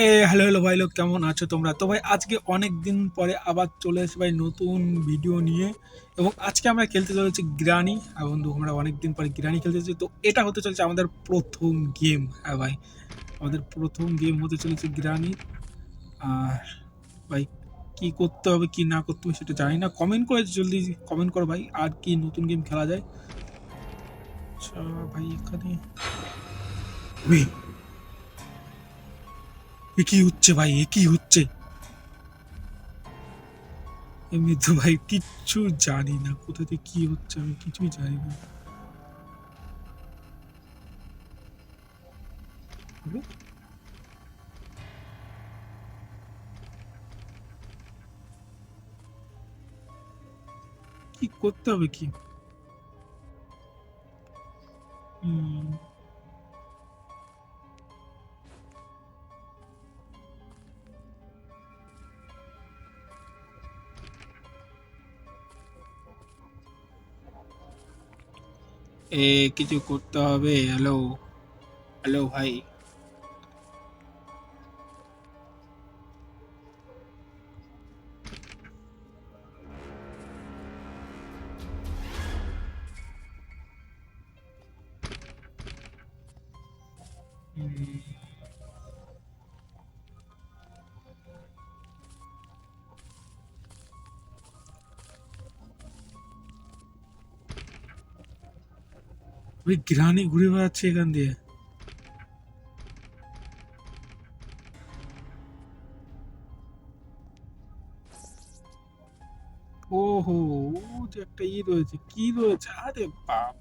এ hello hello ভাই, লোক, কেমন আছো তোমরা? তো ভাই, আজকে অনেক দিন পরে আবার চলে এসে ভাই নতুন ভিডিও নিয়ে। এবং আজকে আমরা খেলতে চলেছি গ্রানি আর বন্ধু, আমরা অনেক দিন পরে গ্রানি খেলতে চলেছি তো এটা হতে চলেছে আমাদের প্রথম গেম হ্যাঁ ভাই, আমাদের প্রথম গেম হতে চলেছে গ্রানি আর ভাই, কি করতে হবে, কি না করতে হবে সেটা জানি না। কমেন্ট করে জলদি কমেন্ট করো ভাই, আর কি নতুন গেম খেলা যায়। আচ্ছা ভাই, এখানে এ কি হচ্ছে ভাই এ কি হচ্ছে। এমনি তো ভাই কিচ্ছু জানি না কোথাতে কি হচ্ছে আমি কিছুই জানি না। কি করতে হবে কি? এ কিছু করতে হবে। হ্যালো হ্যালো ভাই। হুম, ওই গ্রানি ঘুরে বেড়াচ্ছে এখান দিয়ে। ওহো যে একটা ই রয়েছে, কি রয়েছে? আরে বাপ।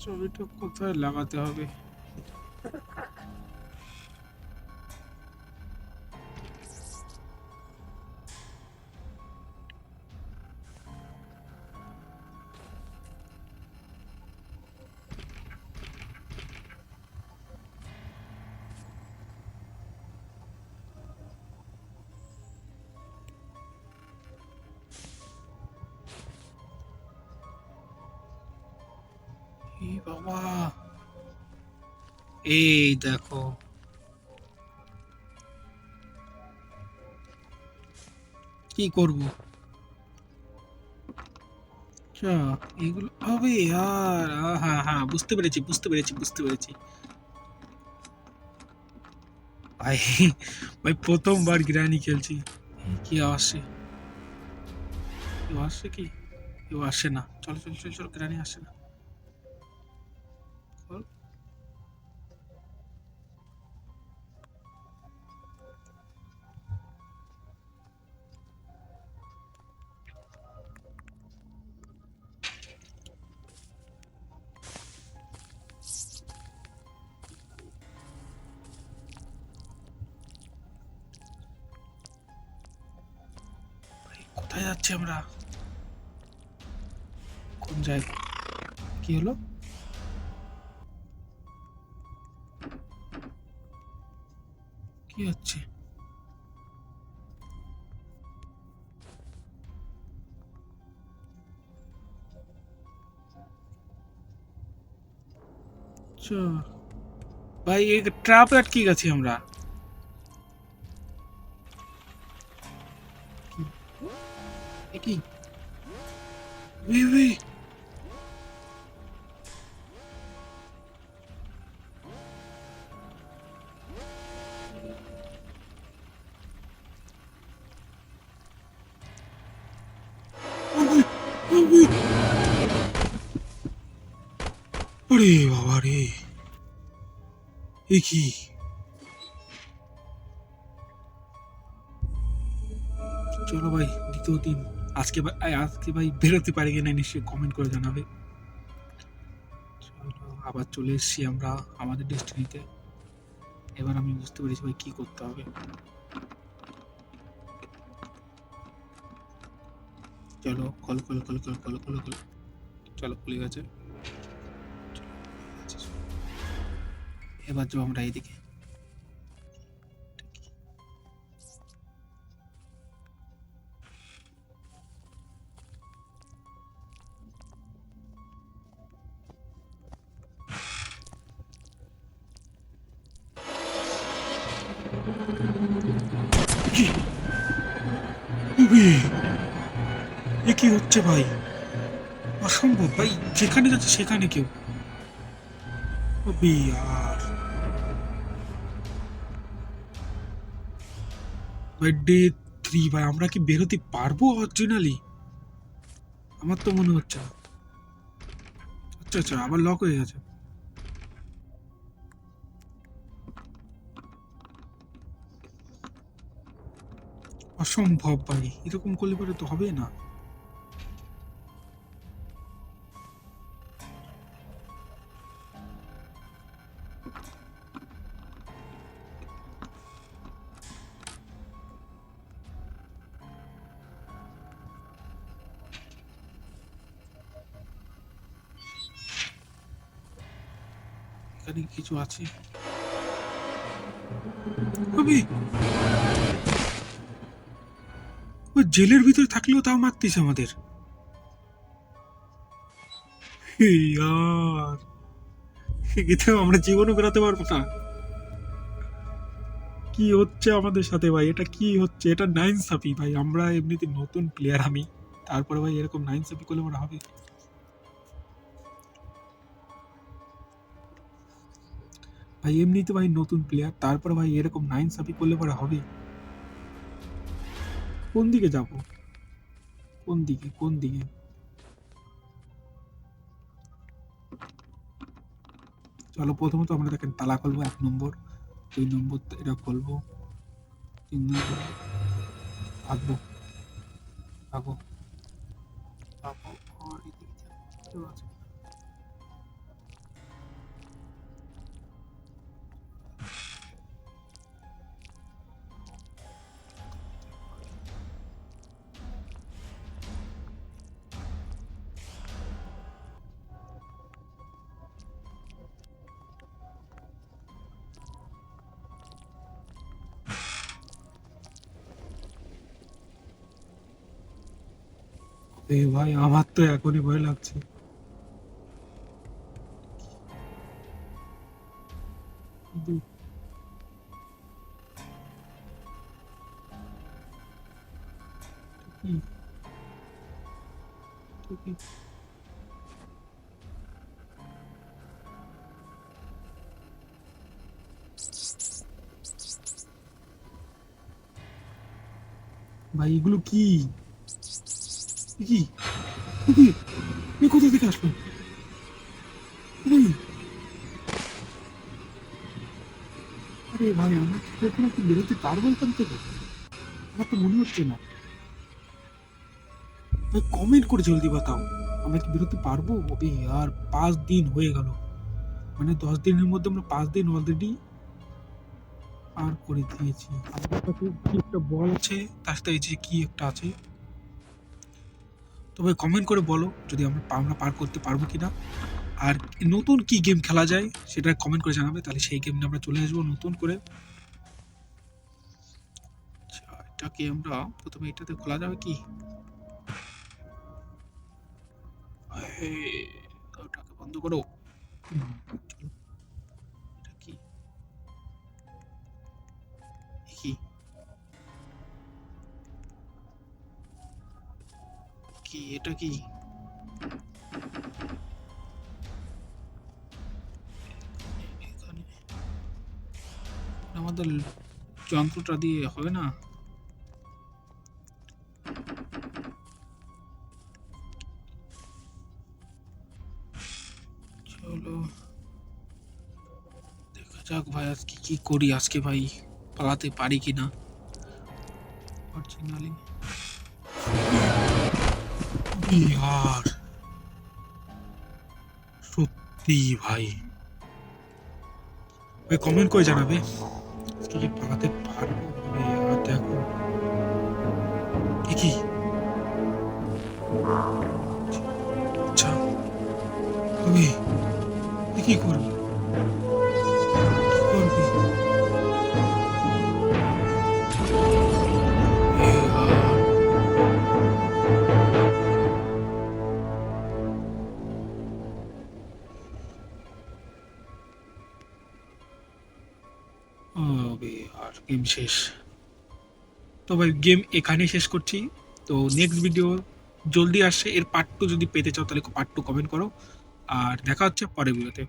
ছবিটা কোথায় লাগাতে হবে? বাবা। এই দেখো। কি করব? আচ্ছা এগুলো হবে আর হ্যাঁ হ্যাঁ বুঝতে পেরেছি বুঝতে পেরেছি বুঝতে পেরেছি। ভাই ভাই, প্রথমবার গ্রানি খেলছি। কি আসে? কেউ আসে কি? কেউ আসে না। চলো চলো চলো চলো গ্রানি আসে না। কোথায় যাচ্ছি আমরা কোন জায়গা কি হলো কি হচ্ছে আচ্ছা ভাই এই ট্রাপে আটকে গেছি আমরা এ কি উই উই উই, উই, উই। ওরে বাবা রে এ কি চলো ভাই দ্বিতীয় দিন আজকে আজকে ভাই বেরোতে পারি কিনা নিশ্চয়ই কমেন্ট করে জানাবে। আবার চলে এসেছি আমরা আমাদের ডেস্টিনিতে এবার আমি বুঝতে পেরেছি ভাই কি করতে হবে। চলো কল কল কল কল কল কল কল চলো, খুলে গেছে। এবার যাব আমরা এইদিকে। তবে এ কি হচ্ছে ভাই? অসম্ভব ভাই, যেখানে যাচ্ছে সেখানে কেউ। আর ভাই ডে থ্রি ভাই, আমরা কি বেরোতে পারব অরিজিনালি আমার তো মনে হচ্ছে আচ্ছা আচ্ছা আবার লক হয়ে গেছে। অসম্ভব ভাই এরকম করলে পরে তো হবে না। এখানে কিছু আছে? ও জেলের ভিতরে থাকলেও তাও মারতিস আমাদের। ইয়ার আমরা জীবনও বেরাতে পারব না। কি হচ্ছে আমাদের সাথে ভাই? এটা কি হচ্ছে? এটা নাইন সাপি ভাই। আমরা এমনিতে নতুন প্লেয়ার আমি। তারপরে ভাই এরকম নাইন সাপি করলে আমার হবে। ভাই, এমনিতে ভাই নতুন প্লেয়ার তারপরে ভাই এরকম নাইন সাপি করলে পরে হবে। কোন দিকে যাব? কোন দিকে কোন দিকে? চলো প্রথমত আমরা দেখেন তালা খুলবো, এক নম্বর, দুই নম্বর এটা খুলবো, তিন নম্বর, ভাগবো ভাগো ভাগো ভাই আমার তো এখনই ভয় লাগছে? ভাই এগুলো কি কি? কি? কোথা থেকে আসলো! আরে ভাই আমরা কি কখনো কি বেরোতে পারব এখান থেকে? আমার তো মনে হচ্ছে না। ভাই কমেন্ট করে জলদি বাতাও। আমরা কি বেরোতে পারব? ওবে আর পাঁচ দিন হয়ে গেল। মানে দশ দিনের মধ্যে আমরা পাঁচ দিন অলরেডি পার করে দিয়েছি। আমার কাছে কি একটা বল আছে? তার সাথে কি একটা আছে? তবে কমেন্ট করে বলো যদি আমরা আমরা পার করতে পারব কি না আর নতুন কি গেম খেলা যায় সেটা কমেন্ট করে জানাবে তাহলে সেই গেম আমরা চলে আসব নতুন করে। আচ্ছা, এটাকে আমরা প্রথমে এটাতে খোলা যাবে কি? ওটাকে বন্ধ করো। কি? এটা কি? আমাদের যন্ত্রটা দিয়ে হবে না? চলো, দেখা যাক ভাই আজকে কি করি আজকে ভাই, পালাতে পারি কিনা। অরিজিনালি বিহার সত্যি ভাই। ওই কমেন্ট করে জানাবে? আজকে কি পালাতে পারব আর দেখো। কি আচ্ছা। তুমি কি করবি? আর গেম শেষ। তো ভাই, গেম এখানেই শেষ করছি। তো নেক্সট ভিডিও জলদি আসছে এর পার্ট টু যদি পেতে চাও, তাহলে পার্ট টু কমেন্ট করো। আর দেখা হচ্ছে পরের ভিডিওতে